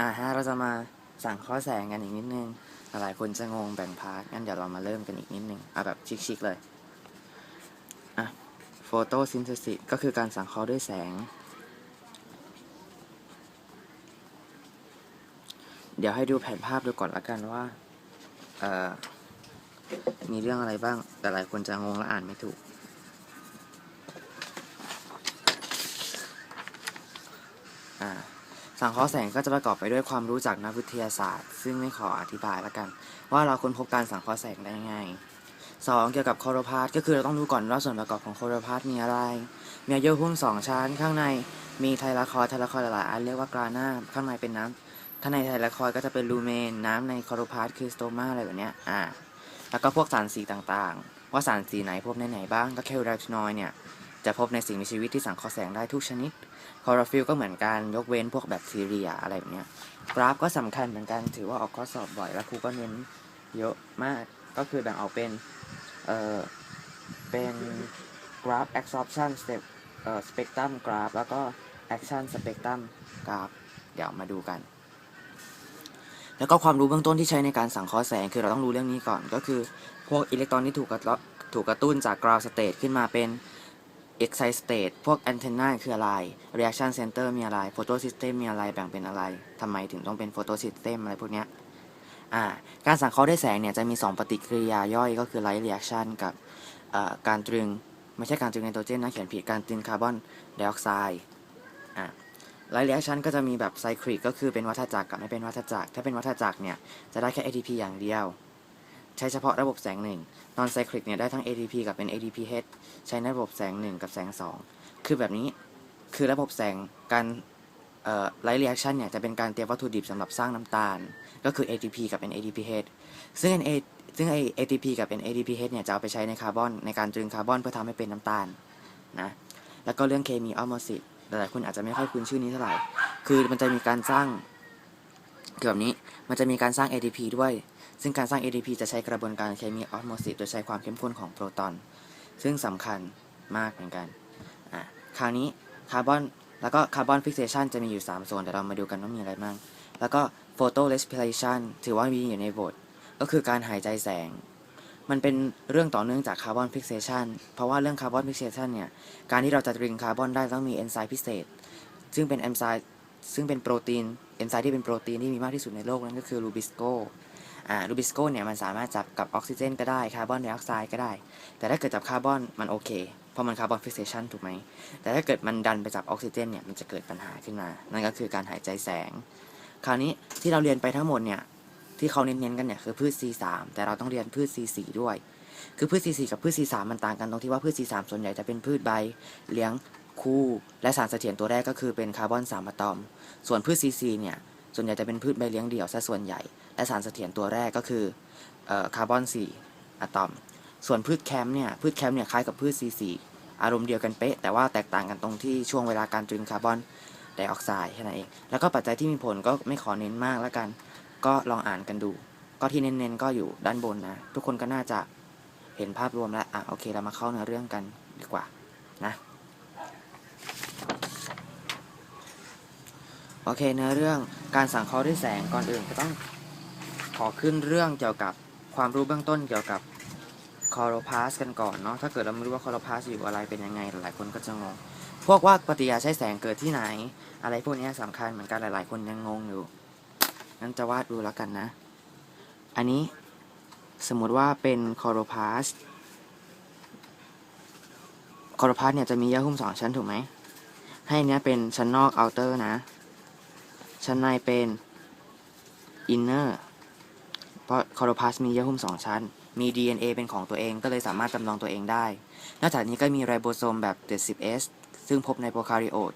อ่าฮะเราจะมาสั่งข้อแสงกันอีกนิดนึง หลายคนจะงงแบ่งพาร์ทงั้นเดี๋ยวเรามาเริ่มกันอีกนิดนึงเอาแบบชิคๆเลยอะโฟโตซินเทซิสก็คือการสังเคราะห์ด้วยแสง เดี๋ยวให้ดูแผนภาพดูก่อนละกันว่าเอ่อมีเรื่องอะไรบ้าง แต่หลายคนจะงงและอ่านไม่ถูกอ่า สังเคราะห์แสงก็จะประกอบไปด้วยความรู้จากนักวิทยาศาสตร์ ซึ่งไม่ขออธิบายแล้วกัน ว่าเราค้นพบการสังเคราะห์แสงได้ยังไงสองเกี่ยวกับโคโรพาสก็คือเราต้องรู้ก่อนว่าส่วนประกอบของโคโรพาสมีอะไร มีอายุหุ้มสองชั้น ข้างในมีไทลาคอยไทลาคอยหลายๆอันเรียกว่ากรานาข้างในเป็นน้ำข้างในไทลาคอยก็จะเป็นลูเมน น้ำในโคโรพาสคือสโตมาอะไรแบบเนี้ยอ่าแล้วก็พวกสารสีต่างๆ ว่าสารสีไหนพบในไหนบ้างก็แคลไรทนอยด์เนี่ย จะพบในสิ่งมีชีวิตที่สังเคราะห์แสงได้ทุกชนิด คลอโรฟิลก็เหมือนกันยกเว้นพวกแบคทีเรียอะไรแบบเนี้ยกราฟก็สำคัญเหมือนกันถือว่าออกข้อสอบบ่อย แล้วครูก็เน้นเยอะมาก ก็คือแบ่งออกเป็น เอ่อ เป็นกราฟ absorption step เอ่อ spectrum กราฟแล้วก็ action spectrum กราฟเดี๋ยวมาดูกัน แล้วก็ความรู้เบื้องต้นที่ใช้ในการสังเคราะห์แสงคือเราต้องรู้เรื่องนี้ก่อนก็คือพวกอิเล็กตรอนที่ถูกกระตุ้นถูกกระตุ้นจาก ground state ขึ้นมาเป็น excite state พวก antenna คืออะไร reaction center มีอะไร photo system มีอะไร แบ่งเป็นอะไร ทำไมถึงต้องเป็น photo system อะไรพวกเนี้ยอ่า การสังเคราะห์ด้วยแสงเนี่ยจะมี 2 ปฏิกิริยาย่อยก็คือ light reaction กับการตรึง ไม่ใช่การตรึงไนโตรเจนนะเขียนผิด การตรึงคาร์บอนไดออกไซด์อ่า light reaction ก็จะมีแบบไซคลิกก็คือเป็นวัฏจักรกับไม่เป็นวัฏจักร ถ้าเป็นวัฏจักรเนี่ยจะได้แค่ ATP อย่างเดียว ใช้เฉพาะระบบแสงหนึ่งนอนไซคลิกเนี่ยได้ทั้ง ATP กับเป็น ATPH ใช้ในระบบแสงหนึ่งกับแสงสองคือแบบนี้คือระบบแสงการไลท์เรีแอคชั่นเนี่ยจะเป็นการเตรียมวัตถุดิบสำหรับสร้างน้ำตาล ก็คือ ATP กับเป็น ATPH ซึ่ง NA ซึ่งไอ ATP กับเป็น ATPH เนี่ยจะเอาไปใช้ในคาร์บอนในการตรึงคาร์บอนเพื่อทำให้เป็นน้ำตาลนะแล้วก็เรื่องเคมีออมอสิตหลายๆคนอาจจะไม่ค่อยคุ้นชื่อนี้เท่าไหร่ คือมันจะมีการสร้างเกี่ยวกับนี้ มันจะมีการสร้าง ATP ด้วย ซึ่งการสร้าง ATP จะใช้กระบวนการเคมีออสโมซิสโดยใช้ความเข้มข้นของโปรตอน ซึ่งสำคัญมากเหมือนกันอะคราวนี้คาร์บอนแล้วก็คาร์บอนฟิกเซชันจะมีอยู่ 3 ส่วนเดี๋ยวเรามาดูกันว่ามีอะไรบ้าง แล้วก็โฟโตเรสปิเรชันถือว่ามีอยู่ในบท ก็คือการหายใจแสง มันเป็นเรื่องต่อเนื่องจากคาร์บอนฟิกเซชันเพราะว่าเรื่องคาร์บอนฟิกเซชันเนี่ย การที่เราจะตรึงคาร์บอนได้ต้องมีเอนไซม์พิเศษ ซึ่งเป็นเอนไซม์ซึ่งเป็นโปรตีน เอนไซม์ที่เป็นโปรตีนที่มีมากที่สุดในโลกนั่นก็คือรูบิสโก อ่ารูบิสโกเนี่ยมันสามารถจับกับออกซิเจนก็ได้คาร์บอนไดออกไซด์ก็ได้ แต่ถ้าเกิดจับคาร์บอนมันโอเค เพราะมันคาร์บอนฟิกเซชันถูกไหม แต่ถ้าเกิดมันดันไปจับออกซิเจนเนี่ยมันจะเกิดปัญหาขึ้นมา นั่นก็คือการหายใจแสง คราวนี้ที่เราเรียนไปทั้งหมดเนี่ยที่เขาเน้นๆกันเนี่ยคือพืช C3 แต่เราต้องเรียนพืช C4 ด้วย คือพืช C4 กับพืช C3 มันต่างกันตรงที่ว่าพืช C3 ส่วนใหญ่จะเป็นพืชใบเลี้ยงคู่ และสารเสถียรตัวแรกก็คือเป็นคาร์บอน3อะตอม ส่วนพืช C4 เนี่ยส่วนใหญ่จะเป็นพืชใบเลี้ยงเดี่ยวซะส่วนใหญ่ และสารเสถียรตัวแรกก็คือคาร์บอน 4 อะตอม ส่วนพืชแคมป์เนี่ย พืชแคมป์เนี่ยคล้ายกับพืช C4 อารมณ์เดียวกันเป๊ะ แต่ว่าแตกต่างกันตรงที่ช่วงเวลาการตรึงคาร์บอนไดออกไซด์แค่นั้นเอง แล้วก็ปัจจัยที่มีผลก็ไม่ขอเน้นมากแล้วกัน ก็ลองอ่านกันดู ก็ที่เน้นๆก็อยู่ด้านบนนะ ทุกคนก็น่าจะเห็นภาพรวมแล้ว อะโอเค เรามาเข้าเนื้อเรื่องกันดีกว่านะ โอเคเนื้อเรื่องการสังเคราะห์ด้วยแสงก่อนอื่นก็ต้อง ขอขึ้นเรื่องเกี่ยวกับความรู้เบื้องต้นเกี่ยวกับคอโรพาสกันก่อนเนาะถ้าเกิดเราไม่รู้ว่าคอโรพาสอยู่อะไรเป็นยังไง หลายคนก็จะงง พวกว่าปฏิกิริยาใช้แสงเกิดที่ไหน อะไรพวกนี้ยสำคัญเหมือนกันหลาย ๆ คนยังงงอยู่งั้นจะวาดดูแล้วกันนะ อันนี้สมมุติว่าเป็นคอโรพาสคอโรพาสเนี่ยจะมีเยื่อหุ้มสองชั้นถูกไหมให้เนี้ยเป็นชั้นนอกเอาเตอร์นะ ชั้นในเป็นอินเนอร์ เพราะคอโรพาสมีเยื่อหุ้มสองชั้น มี DNA เป็นของตัวเองก็เลยสามารถจำลองตัวเองได้ นอกจากนี้ก็มีไรโบโซมแบบ 70S ซึ่งพบในโปรคาริโอต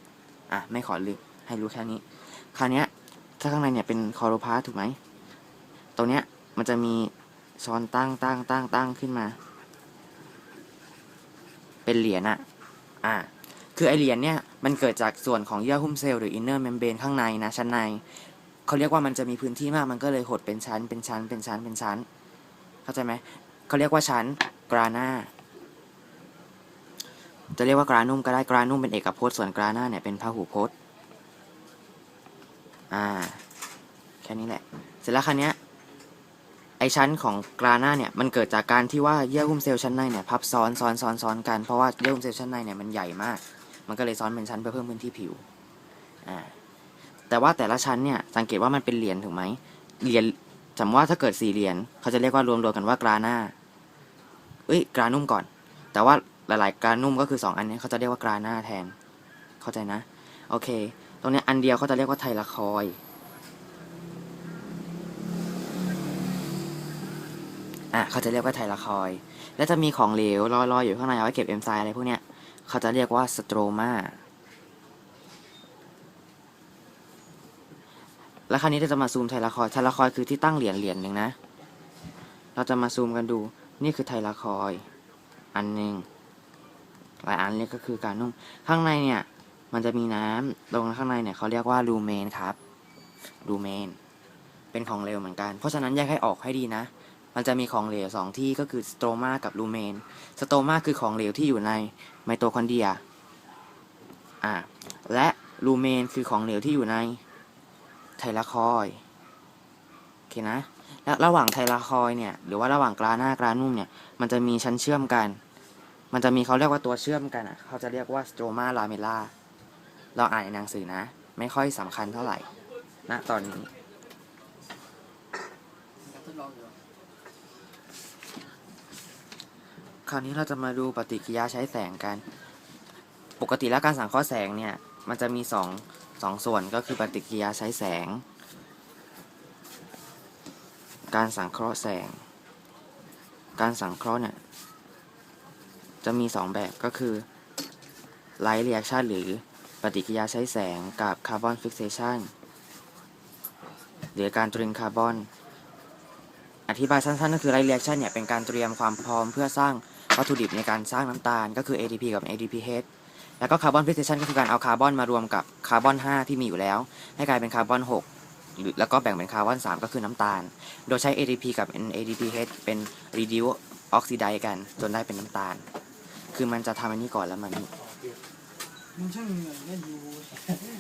อะ ไม่ขอลึกให้รู้แค่นี้ คราวนี้ถ้าข้างในเนี่ยเป็นคอโรพาสถูกไหมตรงเนี้ยมันจะมีช้อนตั้งตั้งตั้งตั้งขึ้นมา เป็นเหรียญอะอะคือไอเหรียญเนี่ยมันเกิดจากส่วนของเยื่อหุ้มเซลล์หรืออินเนอร์เมมเบรนข้างในนะชั้นใน เขาเรียกว่ามันจะมีพื้นที่มากมันก็เลยหดเป็นชั้น เป็นชั้น เป็นชั้น เป็นชั้น เข้าใจไหมเขาเรียกว่าชั้นกรานาจะเรียกว่ากรานุ่มก็ได้กรานุ่มเป็นเอกพจน์ส่วนกรานาเนี่ยเป็นพหูพจน์ อ่า แค่นี้แหละ เสร็จแล้วคันนี้ไอชั้นของกราน้าเนี่ยมันเกิดจากการที่ว่าเยื่อหุ้มเซลล์ชั้นในเนี่ยพับซ้อนซ้อนซ้อนซ้อนกันเพราะว่าเยื่อหุ้มเซลล์ชั้นในเนี่ยมันใหญ่มาก มันก็เลยซ้อนเป็นชั้นเพื่อเพิ่มพื้นที่ผิว อ่า แต่ว่าแต่ละชั้นเนี่ยสังเกตว่ามันเป็นเหรียญถูกไหมเหรียญสมมติว่าถ้าเกิดสี่เหรียญเขาจะเรียกว่ารวมรวมกันว่ากราหน้าเอ้ยกรานุ่มก่อน แต่ว่าหลายๆกรานุ่มก็คือสองอันนี้เขาจะเรียกว่ากราหน้าแทน เข้าใจนะ โอเค ตรงนี้อันเดียวเขาจะเรียกว่าไทลาคอย อะเขาจะเรียกว่าไทลาคอย แล้วจะมีของเหลวลอยๆอยู่ข้างในเอาไว้เก็บเอนไซม์อะไรพวกเนี้ยเขาจะเรียกว่าสโตรมา แล้วคราวนี้เราจะมาซูมไทลาคอยไทลาคอยคือที่ตั้งเหรียญเหรียญหนึ่งนะ เราจะมาซูมกันดู นี่คือไทลาคอย อันหนึ่งหลายอันนี้ก็คือการนุ่ม ข้างในเนี่ย มันจะมีน้ำตรงข้างในเนี่ยเขาเรียกว่าลูเมนครับลูเมน เป็นของเหลวเหมือนกัน เพราะฉะนั้นแยกให้ออกให้ดีนะ มันจะมีของเหลวสองที่ก็คือสโตมากับลูเมน สโตมาคือของเหลวที่อยู่ในไมโตคอนเดรีย อ่า และลูเมนคือของเหลวที่อยู่ใน ไทลาคอยโอเคนะและระหว่างไทลาคอยเนี่ยหรือว่าระหว่างกราหน้ากรานุ่มเนี่ยมันจะมีชั้นเชื่อมกัน มันจะมีเขาเรียกว่าตัวเชื่อมกันอะเขาจะเรียกว่าสโตรมาลาเมล่าเราอ่านในหนังสือนะ ไม่ค่อยสำคัญเท่าไหร่ณตอนนี้คราวนี้เราจะมาดูปฏิกิริยาใช้แสงกัน ปกติแล้วการสังเคราะห์แสงเนี่ย มันจะมีสอง สองส่วนก็คือปฏิกิริยาใช้แสง การสังเคราะห์แสง การสังเคราะห์เนี่ย จะมีสองแบบก็คือ Light Reaction หรือปฏิกิริยาใช้แสงกับ Carbon Fixation หรือการตรึงคาร์บอน อธิบายสั้นๆ ก็คือ Light Reaction เนี่ยเป็นการเตรียมความพร้อมเพื่อสร้างวัตถุดิบในการสร้างน้ำตาลก็คือ ATP กับ ADPH แล้วก็ Carbon Fixation ก็คือการเอาคาร์บอนมารวมกับคาร์บอน 5 ที่มีอยู่แล้ว ให้กลายเป็นคาร์บอน6หรือแล้วก็แบ่งเป็นคาร์บอน 3 ก็คือน้ำตาล โดยใช้ ATP กับ ADPH เป็น reduce oxidize กันจนได้เป็นน้ำตาล คือมันจะทำอันนี้ก่อนแล้วมันนี่มึงช่างเหนื่อยเนี่ยยู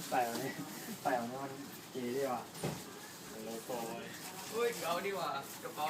ใส่เอาเนี่ยใส่เอาเนี่ยมันเก๋ดีว่ะโลโก้เฮ้ยเอาดีกว่ากระเป๋า